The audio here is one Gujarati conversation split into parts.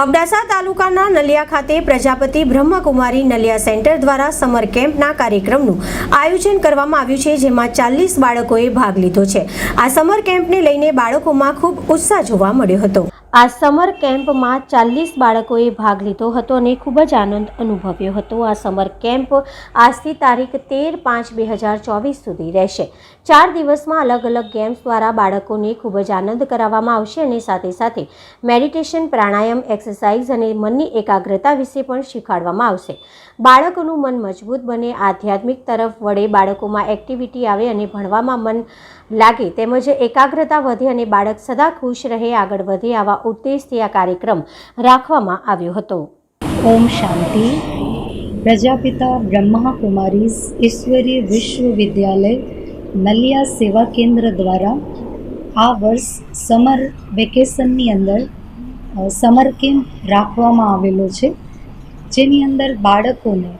અબડાસા તાલુકાના નલિયા ખાતે પ્રજાપતિ બ્રહ્મકુમારી નલિયા સેન્ટર દ્વારા સમર કેમ્પના કાર્યક્રમનું આયોજન કરવામાં આવ્યું છે, જેમાં ચાલીસ બાળકોએ ભાગ લીધો છે. આ સમર કેમ્પને લઈને બાળકોમાં ખૂબ ઉત્સાહ જોવા મળ્યો હતો. આ સમર કેમ્પમાં ચાલીસ બાળકોએ ભાગ લીધો હતો અને ખૂબ જ આનંદ અનુભવ્યો હતો. આ સમર કેમ્પ આજથી તારીખ તેર પાંચ બે હજાર ચોવીસ સુધી રહેશે. ચાર દિવસમાં અલગ અલગ ગેમ્સ દ્વારા બાળકોને ખૂબ જ આનંદ કરાવવામાં આવશે અને સાથે સાથે મેડિટેશન, પ્રાણાયામ, એક્સરસાઇઝ અને મનની એકાગ્રતા વિશે પણ શીખવાડવામાં આવશે. બાળકોનું મન મજબૂત બને, આધ્યાત્મિક તરફ વડે બાળકોમાં એક્ટિવિટી આવે અને ભણવામાં મન લાગે, તેમજ એકાગ્રતા વધે અને બાળક સદા ખુશ રહે, આગળ વધે આવા ઉદ્દેશથી આ કાર્યક્રમ રાખવામાં આવ્યો હતો. ઓમ શાંતિ. પ્રજાપિતા બ્રહ્મા કુમારીઝ ઈશ્વરીય વિશ્વવિદ્યાલય નલિયા સેવા કેન્દ્ર દ્વારા આ વર્ષ સમર વેકેશનની અંદર સમર કેમ્પ રાખવામાં આવેલો છે, જેની અંદર બાળકોને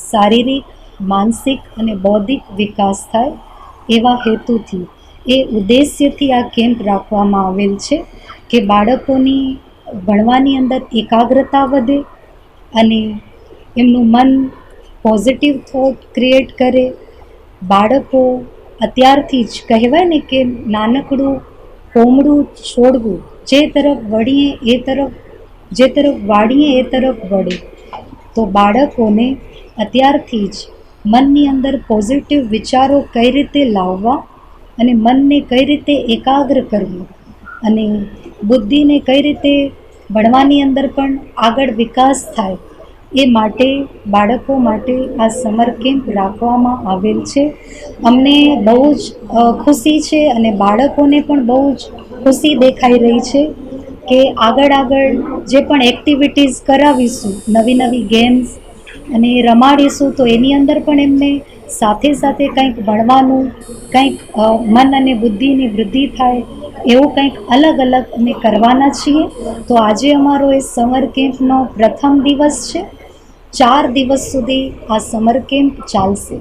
શારીરિક, માનસિક અને બૌદ્ધિક વિકાસ થાય એવા હેતુથી એ ઉદ્દેશ્યથી આ કેમ્પ રાખવામાં આવેલ છે. કે બાળકોની ભણવાની અંદર એકાગ્રતા વધે અને એમનું મન પોઝિટિવ થોટ ક્રિએટ કરે. બાળકો અત્યારથી જ કહેવાય ને કે નાનકડું કોમડું છોડવું, જે તરફ વળીએ એ તરફ, જે તરફ વાળીએ એ તરફ વળે. તો બાળકોને અત્યારથી જ મનની અંદર પોઝિટિવ વિચારો કઈ રીતે લાવવા અને મનને કઈ રીતે એકાગ્ર કરવું? અને બુદ્ધિને કઈ રીતે ભણવાની અંદર પણ આગળ વિકાસ થાય એ માટે બાળકો માટે આ સમર કેમ્પ રાખવામાં આવેલ છે. અમને બહુ જ ખુશી છે અને બાળકોને પણ બહુ જ ખુશી દેખાઈ રહી છે કે આગળ આગળ જે પણ એક્ટિવિટીઝ કરાવીશું, નવી નવી ગેમ્સ અને રમાડીશું તો એની અંદર પણ એમને સાથે સાથે કંઈક ભણવાનું, કંઈક મન અને બુદ્ધિની વૃદ્ધિ થાય એવું કંઈક અલગ અલગ અમે કરવાના છીએ. તો આજે અમારો એ સમર કેમ્પનો પ્રથમ દિવસ છે. ચાર દિવસ સુધી આ સમર કેમ્પ ચાલશે.